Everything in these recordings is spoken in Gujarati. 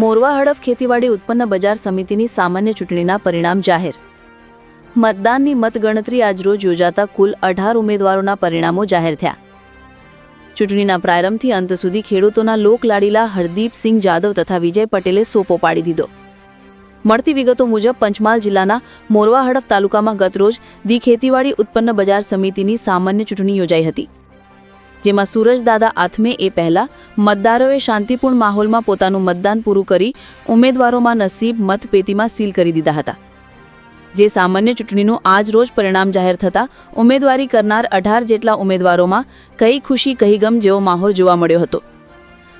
મોરવા હડફ ખેતીવાડી ઉત્પન્ન બજાર સમિતિની સામાન્ય ચૂંટણીના પરિણામ જાહેર. મતદાનની મતગણતરી આજરોજ યોજાતા કુલ અઢાર ઉમેદવારોના પરિણામો જાહેર થયા. ચૂંટણીના પ્રારંભથી અંત સુધી ખેડૂતોના લોકલાડીલા હરદીપસિંહ જાદવ તથા વિજય પટેલે સોપો પાડી દીધો. મળતી વિગતો મુજબ પંચમહાલ જિલ્લાના મોરવા હડફ તાલુકામાં ગતરોજ દી ખેતીવાડી ઉત્પન્ન બજાર સમિતિની સામાન્ય ચૂંટણી યોજાઈ હતી. જેમાં સૂરજદાદા આથમે એ પહેલાં મતદારોએ શાંતિપૂર્ણ માહોલમાં પોતાનું મતદાન પૂરું કરી ઉમેદવારોમાં નસીબ મતપેટીમાં સીલ કરી દીધા હતા. જે સામાન્ય ચૂંટણીનું આજ રોજ પરિણામ જાહેર થતાં ઉમેદવારી કરનાર અઢાર જેટલા ઉમેદવારોમાં કઈ ખુશી કહી ગમ જેવો માહોલ જોવા મળ્યો હતો.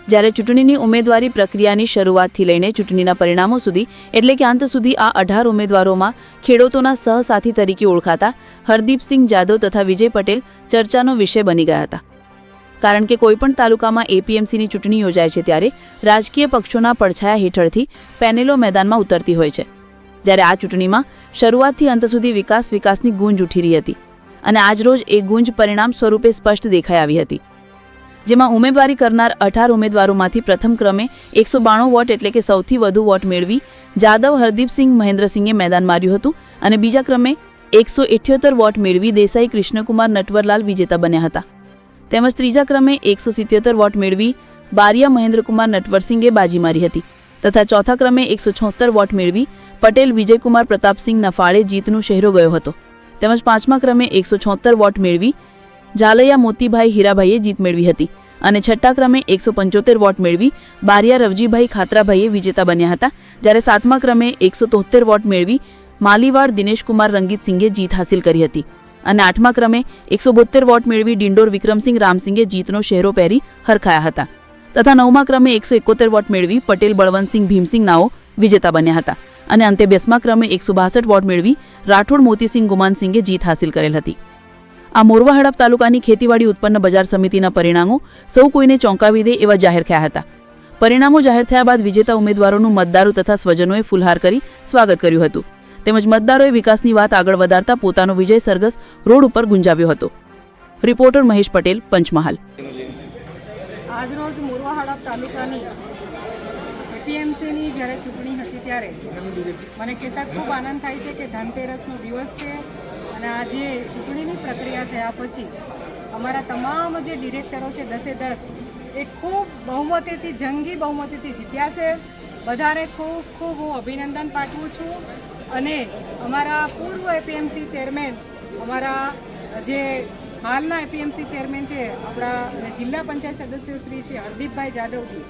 જ્યારે ચૂંટણીની ઉમેદવારી પ્રક્રિયાની શરૂઆતથી લઈને ચૂંટણીના પરિણામો સુધી, એટલે કે અંત સુધી આ અઢાર ઉમેદવારોમાં ખેડૂતોના સહસાથી તરીકે ઓળખાતા હરદીપસિંહ જાદવ તથા વિજય પટેલ ચર્ચાનો વિષય બની ગયા હતા. કારણ કે કોઈપણ તાલુકામાં એપીએમસીની ચૂંટણી યોજાય છે ત્યારે રાજકીય પક્ષોના પડછાયા હેઠળથી પેનેલો મેદાનમાં ઉતરતી હોય છે. જ્યારે આ ચૂંટણીમાં શરૂઆતથી અંત સુધી વિકાસ વિકાસની ગુંજ ઉઠી રહી હતી અને આજરોજ એ ગુંજ પરિણામ સ્વરૂપે સ્પષ્ટ દેખાઈ આવી હતી. જેમાં ઉમેદવારી કરનાર અઢાર ઉમેદવારોમાંથી પ્રથમ ક્રમે એકસો બાણું વોટ એટલે કે સૌથી વધુ વોટ મેળવી જાદવ હરદીપસિંહ મહેન્દ્રસિંહે મેદાન માર્યું હતું અને બીજા ક્રમે એકસો ઇઠ્યોતેર વોટ મેળવી દેસાઈ કૃષ્ણકુમાર નટવરલાલ વિજેતા બન્યા હતા. તેમજ ત્રીજા ક્રમે એકસો સિત્યોતેર વોટ મેળવી બારિયા મહેન્દ્રકુમાર નટવરસિંહે બાજી મારી હતી તથા ચોથા ક્રમે એકસો છોતેર વોટ મેળવી પટેલ વિજયકુમાર પ્રતાપસિંહ નફાળે જીતનું શહેરો ગયો હતો. તેમજ પાંચમા ક્રમે એકસો છોતેર વોટ મેળવી ઝાલૈયા મોતીભાઈ હીરાભાઈએ જીત મેળવી હતી અને છઠ્ઠા ક્રમે એકસો પંચોતેર વોટ મેળવી બારિયા રવજીભાઈ ખાતરાભાઈએ વિજેતા બન્યા હતા. જ્યારે સાતમા ક્રમે એકસો તોતેર વોટ મેળવી માલીવાડ દિનેશકુમાર રંગીતસિંહે જીત હાંસિલ કરી હતી. અને આઠમા ક્રમે એકસો બોતેર વોટ મેળવી ડિંડોર વિક્રમસિંહ રામસિંગે જીતનો શહેરો પહેરી હરખાયા હતા. તથા નવમા ક્રમે એકસો એકોતેર વોટ મેળવી પટેલ, બળવંતસિંહ ભીમસિંહ નાઓ વિજેતા બન્યા હતા. અને અંતે બેસમા ક્રમે એકસો બાસઠ વોટ મેળવી રાઠોડ મોતીસિંહ ગુમાનસિંગે જીત હાંસિલ કરેલ હતી. આ મોરવા હડપ તાલુકાની ખેતીવાડી ઉત્પન્ન બજાર સમિતિના પરિણામો સૌ કોઈને ચોંકાવી દે એવા જાહેર થયા હતા. પરિણામો જાહેર થયા બાદ વિજેતા ઉમેદવારોનું મતદારો તથા સ્વજનોએ ફુલહાર કરી સ્વાગત કર્યું હતું. તેમજ મતદારોએ વિકાસની વાત આગળ વધારતા પોતાનો વિજય સરઘસ રોડ ઉપર ગુંજાવ્યો હતો. રિપોર્ટર મહેશ પટેલ, પંચમહાલ. આજરોજ મોરવાહાડા તાલુકાની એપીએમસીની જ્યારે ચૂંટણી હતી ત્યારે મને કહેતા ખૂબ આનંદ થાય છે કે ધનતેરસનો દિવસ છે અને આજે ચૂંટણીની પ્રક્રિયા થયા પછી અમારા તમામ જે ડિરેક્ટરો છે દસે દસ એ ખૂબ બહુમતીથી, જંગી બહુમતીથી જીત્યા છે. બધાને ખૂબ ખૂબ હું અભિનંદન પાઠવું છું. અને અમારા પૂર્વ એપીએમસી ચેરમેન અમારા જે હાલના એપીએમસી ચેરમેન છે, આપણા જિલ્લા પંચાયત સદસ્ય શ્રી શ્રી હરદીપભાઈ જાદવજી,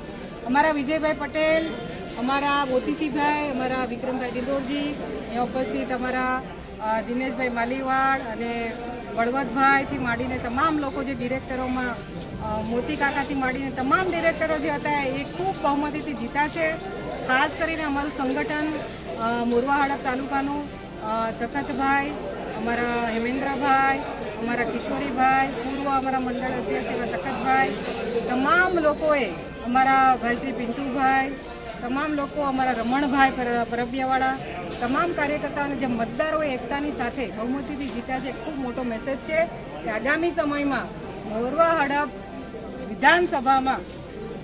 અમારા વિજયભાઈ પટેલ, અમારા મોતીસિંહભાઈ, અમારા વિક્રમભાઈ દિલોરજી અહીંયા ઉપસ્થિત અમારા દિનેશભાઈ માલીવાડ અને બળવતભાઈથી માંડીને તમામ લોકો જે ડિરેક્ટરોમાં મોતી કાકાથી માંડીને તમામ ડિરેક્ટરો જે હતા એ ખૂબ બહુમતીથી જીતા છે. ખાસ કરીને અમારું સંગઠન મોરવા હડપ તાલુકાનું તખતભાઈ, અમારા હેમેન્દ્રભાઈ, અમારા કિશોરીભાઈ, પૂર્વ અમારા મંડળ અધ્યક્ષ એવા તખતભાઈ, તમામ લોકોએ અમારા ભાઈશ્રી પિન્ટુભાઈ, તમામ લોકો અમારા રમણભાઈ પર- પરબિયાવાળા, તમામ કાર્યકર્તાઓને જે મતદારો એકતાની સાથે બહુમતીથી જીત્યા છે ખૂબ મોટો મેસેજ છે કે આગામી સમયમાં મોરવા હડપ વિધાનસભામાં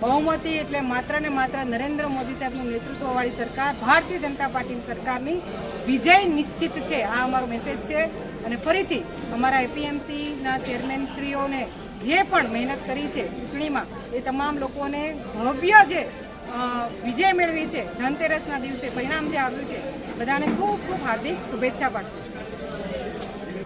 બહુમતી એટલે માત્ર ને માત્ર નરેન્દ્ર મોદી સાહેબનું નેતૃત્વવાળી સરકાર, ભારતીય જનતા પાર્ટીની સરકારની વિજય નિશ્ચિત છે. આ અમારો મેસેજ છે. અને ફરીથી અમારા એપીએમસીના ચેરમેનશ્રીઓને જે પણ મહેનત કરી છે ચૂંટણીમાં, એ તમામ લોકોને ભવ્ય જે વિજય મેળવી છે. ધનતેરસના દિવસે પરિણામ જે આવ્યું છે, બધાને ખૂબ ખૂબ હાર્દિક શુભેચ્છા પાઠવું છું.